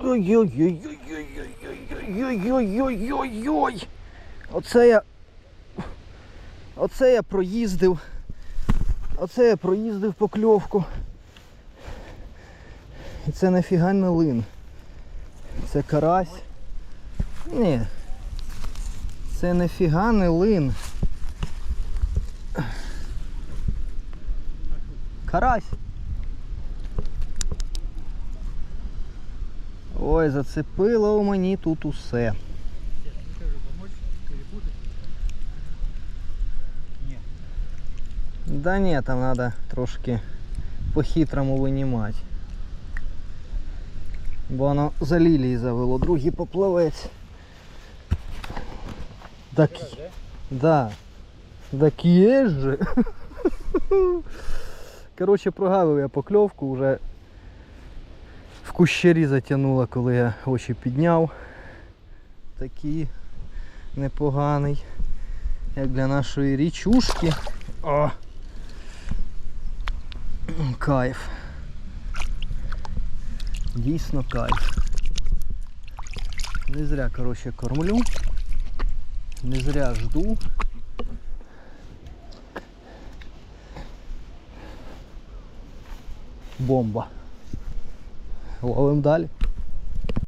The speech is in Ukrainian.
Ой-ой-ой-ой-ой-ой-ой-ой-ой-ой-ой. Оце я. Оце я проїздив. Оце я проїздив покльовку. І це нафіга не лин. Це карась. Ні. Це нафіга не лин. Карась. Ой, зацепило у мені тут усе. Да ні, там треба трошки по-хитрому винімати. Бо воно за лілії завело, другий поплавець. Так, да. Так є же. Коротше, прогавив я покльовку, вже кущері затягнуло, коли я очі підняв. Такий непоганий. Як для нашої річушки. О! Кайф. Дійсно кайф. Не зря, коротше, кормлю. Не зря жду. Бомба ловимо далі.